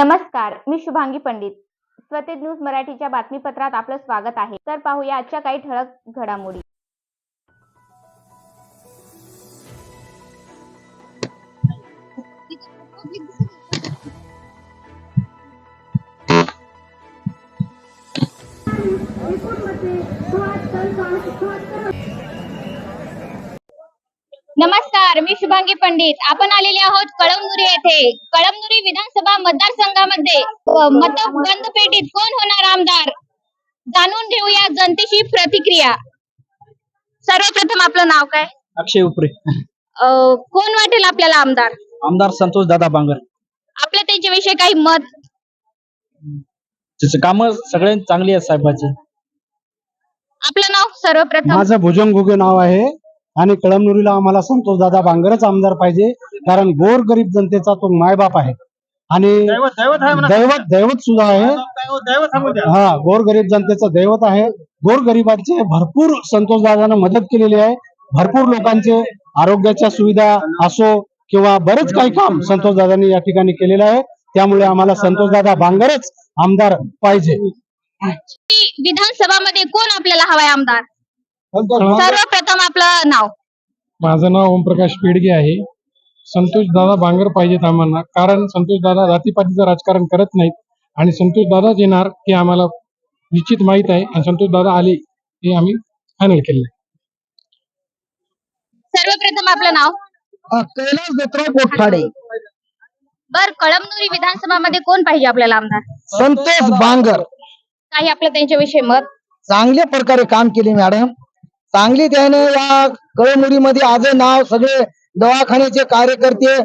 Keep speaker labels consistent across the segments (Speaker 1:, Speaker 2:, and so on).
Speaker 1: नमस्कार मी शुभांगी पंडित. स्वतेज न्यूज मराठीच्या बातमीपत्रात आपलं स्वागत आहे. तर पाहूया आजच्या काही ठळक घडामोडी. नमस्कार मी शुभांगी पंडित. आपण आलेले आहोत कळमनुरी येथे. कळमनुरी विधानसभा मतदारसंघामध्ये अ, मतबंद पेटीत कोण होणार आमदार? जाणून घेऊया जनतेची प्रतिक्रिया. सर्वप्रथम आपलं नाव काय?
Speaker 2: अक्षय उपरे.
Speaker 1: अ, कोण वाटेल आपल्याला आमदार?
Speaker 2: आमदार संतोष दादा बांगर.
Speaker 1: आपल्या त्याच्याविषयी काही मत?
Speaker 2: त्याचे काम सगळे चांगली आहेत साहेबाची.
Speaker 1: आपलं नाव सर्वप्रथम.
Speaker 3: माझं भुजंग घुगे नाव आहे. आणि कळमनुरीला आम्हाला संतोष दादा बांगरच आमदार पाहिजे कारण गोर गरीब जनतेचा तो मायबाप आहे. आणि दैवत दैवत सुद्धा आहे. हा गोर गरीब जनतेचं दैवत आहे. गोर गरिबांचे भरपूर संतोष दादानं मदत केलेली आहे. भरपूर लोकांचे आरोग्याच्या सुविधा असो किंवा बरेच काही काम संतोष दादांनी या ठिकाणी केलेलं आहे. त्यामुळे आम्हाला संतोष दादा बांगरच आमदार पाहिजे.
Speaker 1: विधानसभा मध्ये कोण आपल्याला हवाय आमदार? सर्वप्रथम आपलं नाव.
Speaker 3: माझं नाव ओमप्रकाश पेडगे आहे. संतोष दादा बांगर पाहिजेत आम्हाला. कारण संतोष दादा जातीपातीचं राजकारण करत नाहीत. आणि संतोष दादाच येणार हे आम्हाला निश्चित माहीत आहे. आणि संतोष दादा आले हे आम्ही फायनल केले.
Speaker 1: सर्वप्रथम आपलं नाव.
Speaker 2: कैलास दत्तराव कोठाडे.
Speaker 1: बर कळमनुरी विधानसभा मध्ये कोण पाहिजे आपल्याला आमदार?
Speaker 2: संतोष बांगर.
Speaker 1: काही आपलं त्यांच्याविषयी मत?
Speaker 4: चांगल्या प्रकारे काम केले मॅडम. चांगली त्याने या कळमुरीमध्ये आज नाव सगळे दवाखान्याचे कार्यकर्ते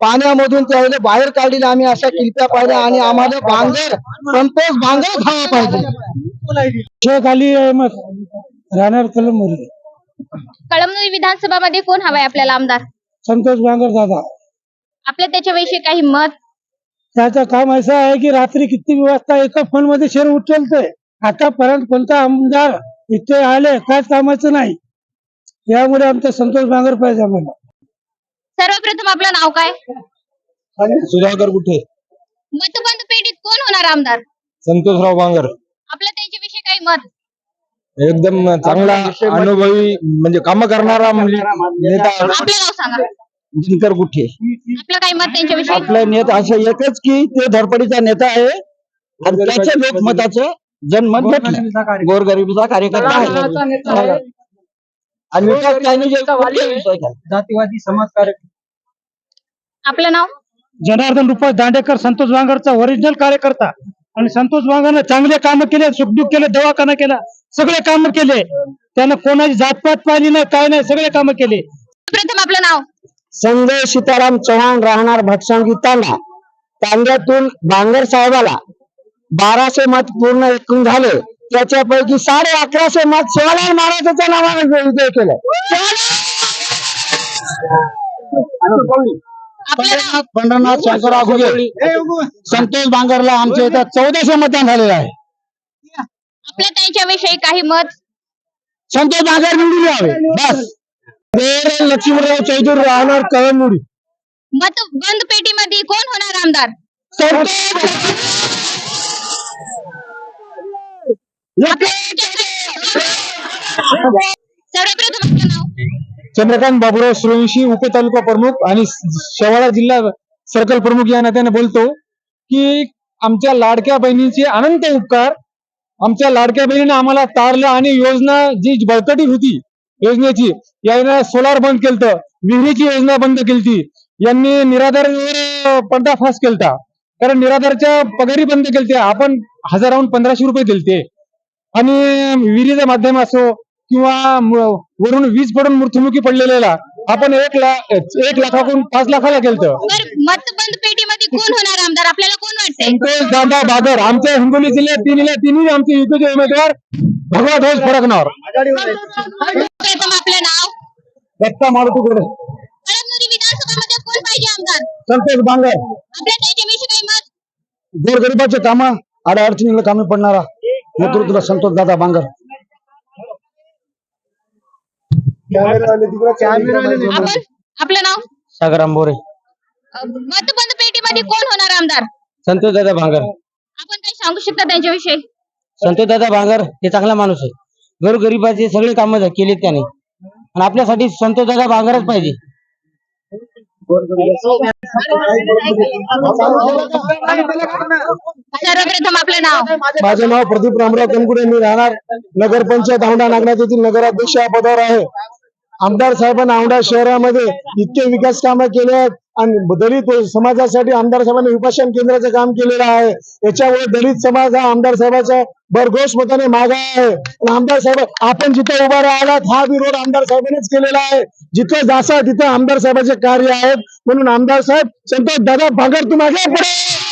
Speaker 4: पाण्यामधून त्यावेळेला बाहेर काढलेले आम्ही अशा किल्प्या पाहिल्या आणि आम्हाला बांगर संतोष बांगर खावा पाहिजे.
Speaker 3: अहमद राहणार
Speaker 1: कळमनुरी विधानसभा मध्ये कोण हवाय आपल्याला आमदार?
Speaker 3: संतोष बांगर दादा.
Speaker 1: आपल्या त्याच्याविषयी काही मत?
Speaker 3: त्याचं काम असं आहे की रात्री किती वाजता एका फोनमध्ये शेअर उचलतोय. आतापर्यंत कोणता आमदार इथे आले काय कामाचं नाही. यामुळे आमचा संतोष बांगर पाहिजे आम्हाला.
Speaker 1: सर्वप्रथम आपलं नाव काय?
Speaker 2: सुधाकर कुठे
Speaker 1: मतबंद पेटीत कोण होणार आमदार?
Speaker 2: संतोषराव बांगर
Speaker 1: आपल्या त्यांच्याविषयी काही मत?
Speaker 2: एकदम चांगला अनुभवी म्हणजे काम करणारा म्हणजे नेता
Speaker 1: आपलं नाव सांगा.
Speaker 2: दिनकर कुठे
Speaker 1: आपलं काही मत त्यांच्याविषयी?
Speaker 2: आपला नेता असं एकच की ते धडपडीचा नेता आहे. आणि त्याच्या लोकमताचं जनमत भेटलं. गोरगरिबीचा कार्यकर्ता आहे. आणि विकास काही जातीवादी समाज कार्यकर्ता.
Speaker 1: आपलं नाव?
Speaker 3: जनार्दन रुपा दांडेकर संतोष बांगरचा ओरिजिनल कार्यकर्ता. आणि संतोष बांगरनं चांगले काम केले सुखदुःख केले दवाखाना केला. सगळे काम केले. त्यानं कोणाची जातपात पाहिली नाही काय नाही सगळे काम केले.
Speaker 1: प्रथम आपलं नाव?
Speaker 4: संजय सीताराम चव्हाण राहणार भटसंगी तांडा. तांड्यातून बांगर साहेबाला. बाराशे मत पूर्ण एकूण झाले. त्याच्यापैकी साडे अकराशे मत शिवालाल महाराजांच्या नावाने विजय केलं.
Speaker 3: पंढरनाथ शंकरराव घुगे. संतोष बांगरला आमच्या इथं चौदाशे मतदान झालेलं आहे.
Speaker 1: आपल्या त्यांच्याविषयी काही मत?
Speaker 3: संतोष बांगर निवडून यावे. बस. देवराव लक्ष्मणराव चौधरी राहणार कळमनुरी
Speaker 1: मतबंद पेटीमध्ये कोण होणार आमदार? सर्वप्रथम आपलं नाव
Speaker 3: चंद्रकांत बाबुराव सुरवंशी उपतालुका प्रमुख आणि शेवाळा जिल्हा सर्कल प्रमुख या नात्याने बोलतो की आमच्या लाडक्या बहिणीचे अनंत उपकार. आमच्या लाडक्या बहिणीने आम्हाला तारलं आणि योजना जी बळकटी होती योजनेची याने सोलार बंद केलं विहिरीची योजना बंद केली यांनी निराधार पर्दाफाश केलता. कारण निराधारच्या पगारी बंद केलत्या. आपण हजाराहून पंधराशे रुपये दिलते. आणि विहिरीचं माध्यम असो किंवा वरून वीज पडून मृत्युमुखी पडलेल्याला आपण एक लाख एक लाखाकडून पाच लाखाला
Speaker 1: तर मतबंद पेटीमध्ये कोण होणार आमदार? आपल्याला कोण वाटतंय?
Speaker 3: संतोष दादा बागर आमच्या हिंगोली जिल्ह्यात तिन्ही तिन्ही आमचे युतीचे उमेदवार. भगवा ध्वज फडकणार.
Speaker 1: आपलं नाव.
Speaker 3: दत्ता मारुतीकडे
Speaker 1: कळमनुरी विधानसभामध्ये कोण पाहिजे आमदार?
Speaker 3: संतोष बांगर.
Speaker 1: आपल्या त्याच्याविषयी काही मत?
Speaker 3: गोरगरिबाचे कामं अडचणीला कामी पडणारा. नेतृत्व संतोष दादा बांगर.
Speaker 1: आपण आपलं नाव?
Speaker 2: सागराम बोरे
Speaker 1: अ, मतबंद पेटीमध्ये मध्ये कोण होणार आमदार?
Speaker 2: संतोष दादा भांगर
Speaker 1: आपण काही सांगू शकता त्यांच्याविषयी?
Speaker 2: संतोष दादा भांगर हे चांगला माणूस आहे. गोरगरिबाचे सगळे कामं केलेत त्याने. आणि आपल्यासाठी संतोष दादा भांगरच पाहिजे.
Speaker 1: सर्वप्रथम आपलं नाव.
Speaker 5: माझे नाव प्रदीप रामराव कनकुडे मी राहणार नगरपंचायत औंढा नागनाथ येथील नगराध्यक्ष या पदावर आहे. आमदार साहेबांना औंढा शहरामध्ये इतके विकास कामं केले आहेत. आणि दलित समाजासाठी आमदार साहेबांनी विपासन केंद्राचं काम केलेलं आहे. याच्यामुळे दलित समाज हा आमदार साहेबाच्या भरघोष मताने मागा आहे. आणि आमदार साहेब आपण जिथे उभा राहिलात हा विरोध आमदार साहेबांनीच केलेला आहे. जिथे जासा तिथे आमदार साहेबांचे कार्य आहेत. म्हणून आमदार साहेब संतोष दादा भागर तू मागे पुढे.